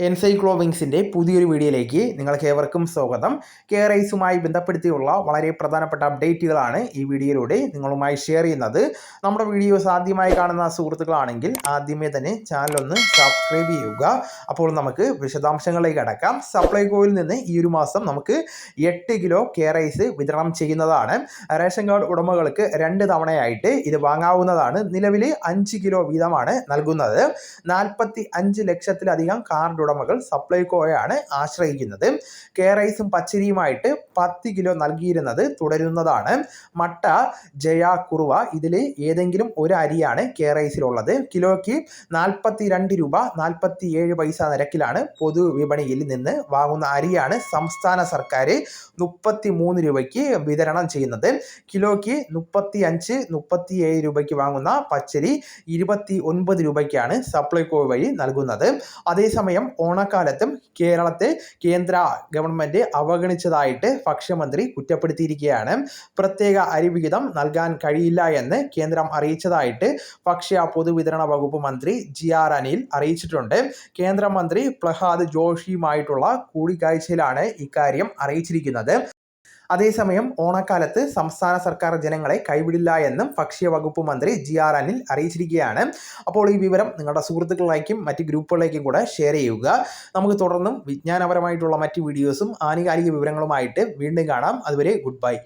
എൻസൈക്ലോവിങ്സിന്റെ പുതിയൊരു വീഡിയോയിലേക്ക് നിങ്ങൾക്ക് ഏവർക്കും സ്വാഗതം കെ റൈസുമായി ബന്ധപ്പെടുത്തിയുള്ള വളരെ പ്രധാനപ്പെട്ട അപ്ഡേറ്റുകളാണ് ഈ വീഡിയോയിലൂടെ നിങ്ങളുമായി ഷെയർ ചെയ്യുന്നത്. നമ്മുടെ വീഡിയോസ് ആദ്യമായി കാണുന്ന സുഹൃത്തുക്കളാണെങ്കിൽ ആദ്യമേ തന്നെ ചാനൽ ഒന്ന് സബ്സ്ക്രൈബ് ചെയ്യുക. അപ്പോൾ നമുക്ക് വിശദാംശങ്ങളിലേക്ക് അടക്കാം സപ്ലൈകോയിൽ നിന്ന് ഈ ഒരു മാസം നമുക്ക് എട്ട് കിലോ കെ റൈസ് വിതരണം ചെയ്യുന്നതാണ്. റേഷൻ കാർഡ് ഉടമകൾക്ക് രണ്ട് തവണയായിട്ട് ഇത് വാങ്ങാവുന്നതാണ്. നിലവിൽ അഞ്ച് കിലോ വീതമാണ് നൽകുന്നത്. നാൽപ്പത്തി അഞ്ച് ലക്ഷത്തിലധികം കാർഡ് ഉടമകൾ സപ്ലൈകോയാണ് ആശ്രയിക്കുന്നത്. കെ റൈസും പച്ചരിയുമായിട്ട് പത്ത് കിലോ നൽകിയിരുന്നത് തുടരുന്നതാണ്. മട്ട ജയ കുറുവ ഇതിൽ ഏതെങ്കിലും ഒരു അരിയാണ് കെ റൈസിലുള്ളത്. കിലോയ്ക്ക് നാൽപ്പത്തി രണ്ട് രൂപ നാൽപ്പത്തി ഏഴ് പൈസ നിരക്കിലാണ് പൊതുവിപണിയിൽ നിന്ന് വാങ്ങുന്ന അരിയാണ് സംസ്ഥാന സർക്കാർ മുപ്പത്തി മൂന്ന് രൂപയ്ക്ക് വിതരണം ചെയ്യുന്നത്. കിലോയ്ക്ക് മുപ്പത്തി അഞ്ച് മുപ്പത്തി ഏഴ് രൂപയ്ക്ക് വാങ്ങുന്ന പച്ചരി ഇരുപത്തി ഒൻപത് രൂപയ്ക്കാണ് സപ്ലൈകോ വഴി നൽകുന്നത്. അതേസമയം ഓണക്കാലത്തും കേരളത്തെ കേന്ദ്ര ഗവൺമെന്റ് അവഗണിച്ചതായിട്ട് ഭക്ഷ്യമന്ത്രി കുറ്റപ്പെടുത്തിയിരിക്കുകയാണ്. പ്രത്യേക അരിവിഹിതം നൽകാൻ കഴിയില്ല എന്ന് കേന്ദ്രം അറിയിച്ചതായിട്ട് ഭക്ഷ്യ പൊതുവിതരണ വകുപ്പ് മന്ത്രി ജി ആർ അനിൽ അറിയിച്ചിട്ടുണ്ട്. കേന്ദ്രമന്ത്രി പ്രഹ്ലാദ് ജോഷിയുമായിട്ടുള്ള കൂടിക്കാഴ്ചയിലാണ് ഇക്കാര്യം അറിയിച്ചിരിക്കുന്നത്. അതേസമയം ഓണക്കാലത്ത് സംസ്ഥാന സർക്കാർ ജനങ്ങളെ കൈവിടില്ല എന്നും ഭക്ഷ്യ വകുപ്പ് മന്ത്രി ജി ആർ അനിൽ അറിയിച്ചിരിക്കുകയാണ്. അപ്പോൾ ഈ വിവരം നിങ്ങളുടെ സുഹൃത്തുക്കളിലേക്കും മറ്റ് ഗ്രൂപ്പുകളിലേക്കും കൂടെ ഷെയർ ചെയ്യുക. നമുക്ക് തുടർന്നും വിജ്ഞാനപരമായിട്ടുള്ള മറ്റ് വീഡിയോസും ആനുകാലിക വിവരങ്ങളുമായിട്ട് വീണ്ടും കാണാം. അതുവരെ ഗുഡ് ബൈ